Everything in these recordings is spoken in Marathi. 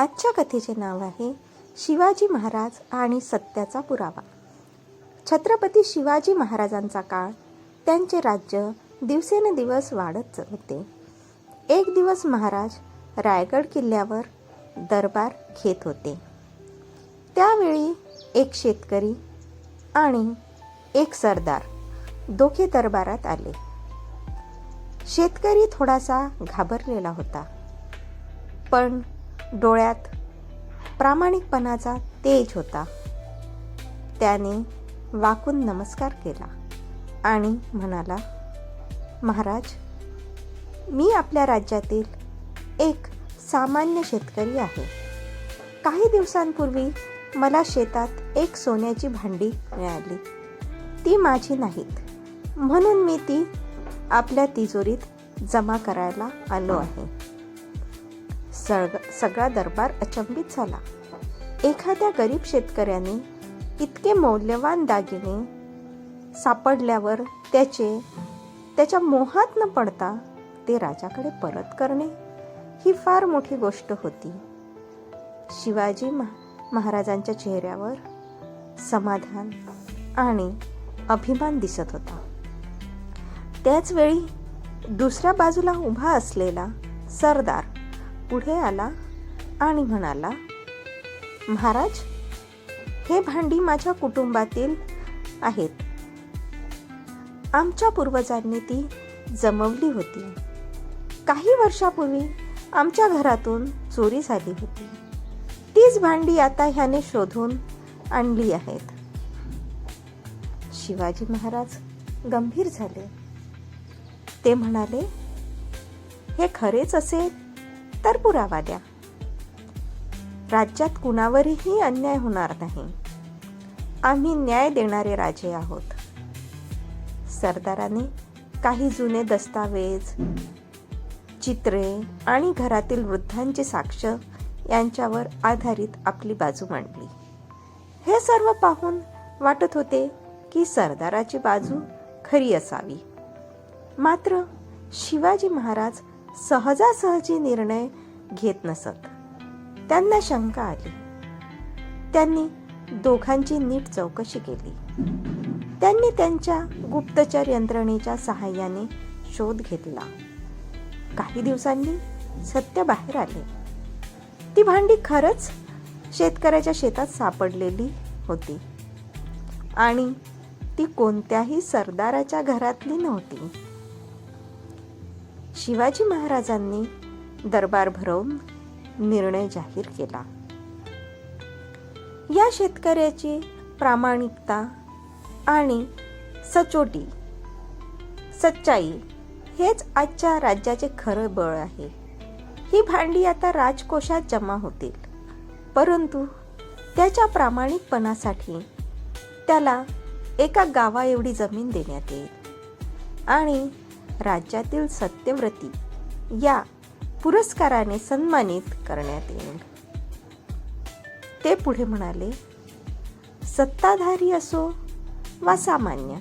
आजच्या कथेचे नाव आहे शिवाजी महाराज आणि सत्याचा पुरावा. छत्रपती शिवाजी महाराजांचा काळ त्यांचे राज्य दिवसेंदिवस वाढत होते. एक दिवस महाराज रायगड किल्ल्यावर दरबार घेत होते. त्यावेळी एक शेतकरी आणि एक सरदार दोघे दरबारात आले. शेतकरी थोडासा घाबरलेला होता. पण डोळ्यात प्रामाणिकपणाचा तेज होता. त्याने वाकून नमस्कार केला आणि म्हणाला महाराज मी आपल्या राज्यातील एक सामान्य शेतकरी आहे. काही दिवसांपूर्वी मला शेतात एक सोन्याची भांडी मिळाली. ती माझी नाहीत. म्हणून मी ती आपल्या तिजोरीत जमा करायला आलो आहे. जळग सगळा दरबार अचंबित झाला. एखाद्या गरीब शेतकऱ्याने इतके मौल्यवान दागिने सापडल्यावर त्याचे त्याच्या मोहात न पडता ते राजाकडे परत करणे ही फार मोठी गोष्ट होती. शिवाजी महा महाराजांच्या चेहऱ्यावर समाधान आणि अभिमान दिसत होता. त्याचवेळी दुसऱ्या बाजूला उभा असलेला सरदार पुढे आला आणि म्हणाला महाराज हे भांडी माझ्या कुटुंबातील आहेत. आमच्या पूर्वजांनी ती जमवली होती. काही वर्षापूर्वी आमच्या घरातून चोरी झाली होती. तीच भांडी आता ह्याने शोधून आणली आहेत. शिवाजी महाराज गंभीर झाले. ते म्हणाले हे खरेच असेल तर पुरावा द्या. राज्यात कुणावरही अन्याय होणार नाही. आम्ही न्याय देणारे राजे आहोत. सरदाराने काही जुने दस्तावेज चित्रे आणि घरातील वृद्धांची साक्ष यांच्यावर आधारित आपली बाजू मांडली. हे सर्व पाहून वाटत होते की सरदाराची बाजू खरी असावी. मात्र शिवाजी महाराज सहजासहजी निर्णय घेत नसत. त्यांना शंका आली. त्यांनी दोघांची नीट चौकशी केली. त्यांनी त्यांच्या गुप्तचर यंत्रणेच्या सहाय्याने शोध घेतला. काही दिवसांनी सत्य बाहेर आले. ती भांडी खरंच शेतकऱ्याच्या शेतात सापडलेली होती. आणि ती कोणत्याही सरदाराच्या घरातली नव्हती. शिवाजी महाराजांनी दरबार भरवून निर्णय जाहीर केला. या शेतकऱ्याची प्रामाणिकता आणि सचोटी सच्चाई हेच आजच्या राज्याचे खरं बळ आहे. ही भांडी आता राजकोषात जमा होतील. परंतु त्याच्या प्रामाणिकपणासाठी त्याला एका गावा एवढी जमीन देण्यात येईल आणि राज्यातील सत्यव्रती या पुरस्काराने सन्मानित करण्यात येईल. ते पुढे म्हणाले सत्ताधारी असो वा सामान्य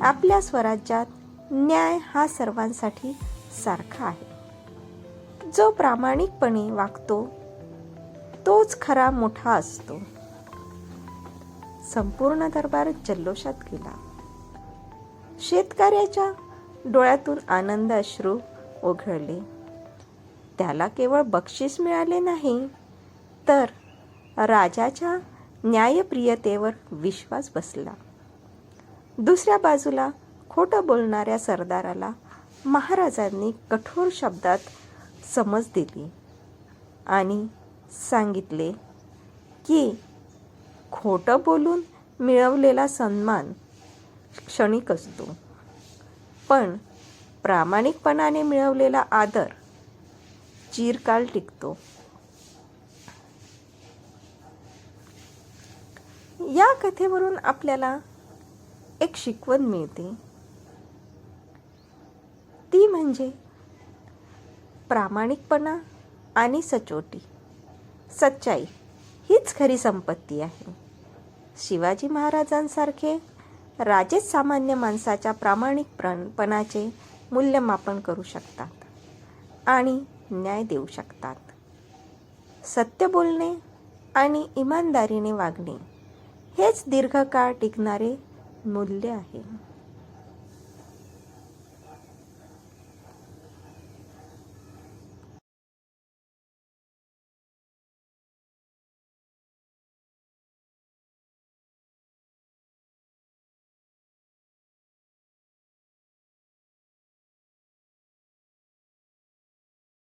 आपल्या स्वराज्यात न्याय हा सर्वांसाठी सारखा आहे. जो प्रामाणिकपणे वागतो तोच खरा मोठा असतो. संपूर्ण दरबार जल्लोषात गेला शेतकऱ्याच्या डोळ्यातून आनंद अश्रू ओघळले. त्याला केवळ बक्षीस मिळाले नाही तर राजाच्या न्यायप्रियतेवर विश्वास बसला. दुसऱ्या बाजूला खोटं बोलणाऱ्या सरदाराला महाराजांनी कठोर शब्दात समज दिली आणि सांगितले की खोटं बोलून मिळवलेला सन्मान क्षणिक असतो. पण प्रामाणिकपणाने मिळवलेला आदर चिरकाल टिकतो. या कथेवरून आपल्याला एक शिकवण मिळते. ती म्हणजे प्रामाणिकपणा आणि सचोटी. सच्चाई हीच खरी संपत्ती आहे. शिवाजी महाराजांसारखे राजेच सामान्य माणसाच्या प्रामाणिकपणाचे मूल्यमापन करू शकतात आणि न्याय देऊ शकतात. सत्य बोलणे आणि इमानदारीने वागणे हेच दीर्घकाळ टिकणारे मूल्य आहे.